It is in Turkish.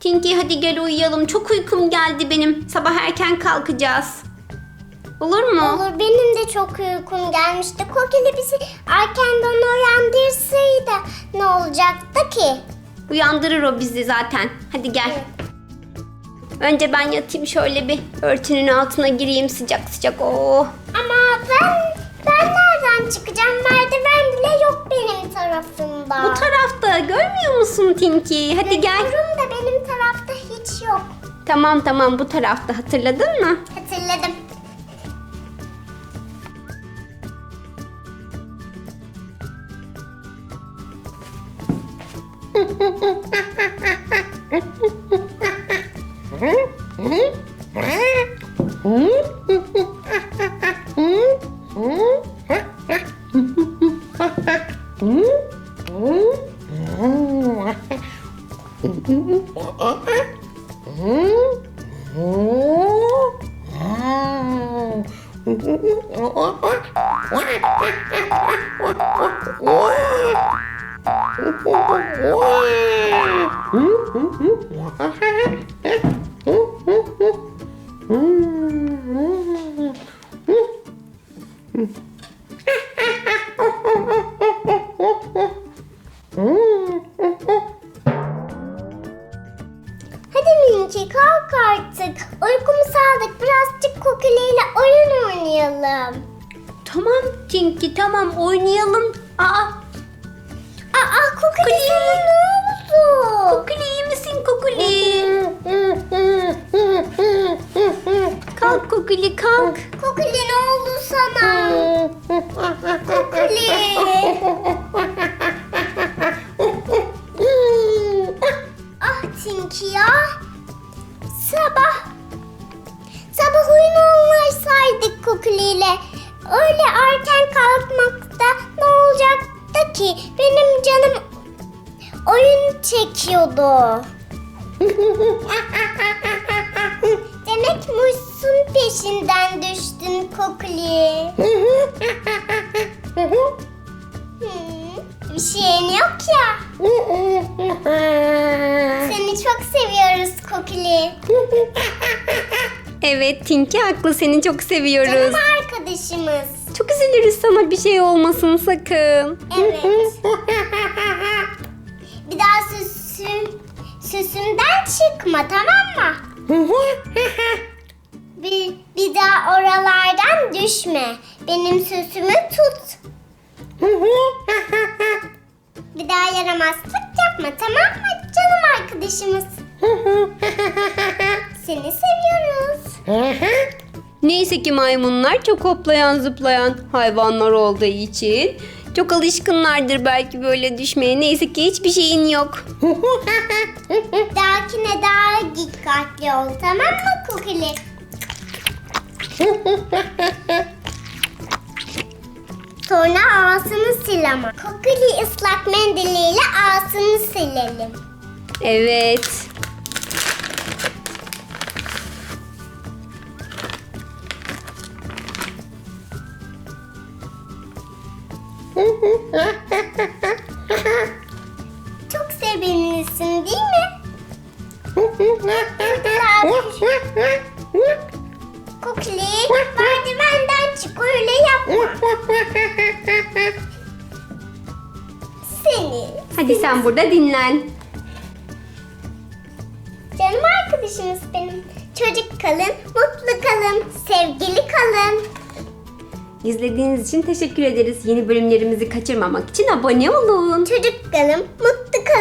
Tinky hadi gel uyuyalım. Çok uykum geldi benim. Sabah erken kalkacağız. Olur mu? Olur benim de çok uykum gelmişti. Kokili bizi erkenden uyandırsaydı ne olacaktı ki? Uyandırır o bizi zaten. Hadi gel. Önce ben yatayım şöyle bir örtünün altına gireyim sıcak sıcak. Oo. Ama ben ben nereden çıkacağım? Merdiven bile yok benim tarafımda. Bu tarafta görmüyor musun Tinky? Hadi gel. Görüyorum da benim tarafta hiç yok. Tamam tamam bu tarafta hatırladın mı? Hatırladım. Hadi artık. Uykumu aldık. Birazcık kokiliyle oyun oynayalım. Tamam Tinky tamam oynayalım. Aa Aa kokili sana ne oldu? Kukuli iyi misin Kukuli? Kalk Kukuli kalk. Kokili ne oldu sana? Sabah. Sabah oyun oynasaydık Kokili'yle. Öyle erken kalkmakta ne olacaktı ki? Benim canım oyun çekiyordu. Demek muşsun peşinden düştün Kokli. Hmm, bir şeyin yok ya. Kokli. Evet Tinky haklı seni çok seviyoruz. Canım arkadaşımız. Çok üzülürüz sana bir şey olmasın sakın. Evet. Bir daha süsüm, süsümden çıkma tamam mı? Bir, bir daha oralardan düşme. Benim sözümü tut. Bir daha yaramazlık yapma tamam mı canım arkadaşımız? Seni seviyoruz. Neyse ki maymunlar çok hoplayan zıplayan hayvanlar olduğu için çok alışkınlardır belki böyle düşmeye. Neyse ki hiçbir şeyin yok. Dahakine daha dikkatli ol tamam mı Kukili? Sonra ağzını sil ama. Kukili ıslak mendiliyle ağzını silelim. Evet. Çok sevinirsin değil mi? Kukili merdivenden çık öyle yapma. Seni. Hadi sen burada dinlen. Canım arkadaşımız benim. Çocuk kalın, mutlu kalın, sevgili kalın. İzlediğiniz için teşekkür ederiz. Yeni bölümlerimizi kaçırmamak için abone olun. Çocuk kalın, mutlu kalın,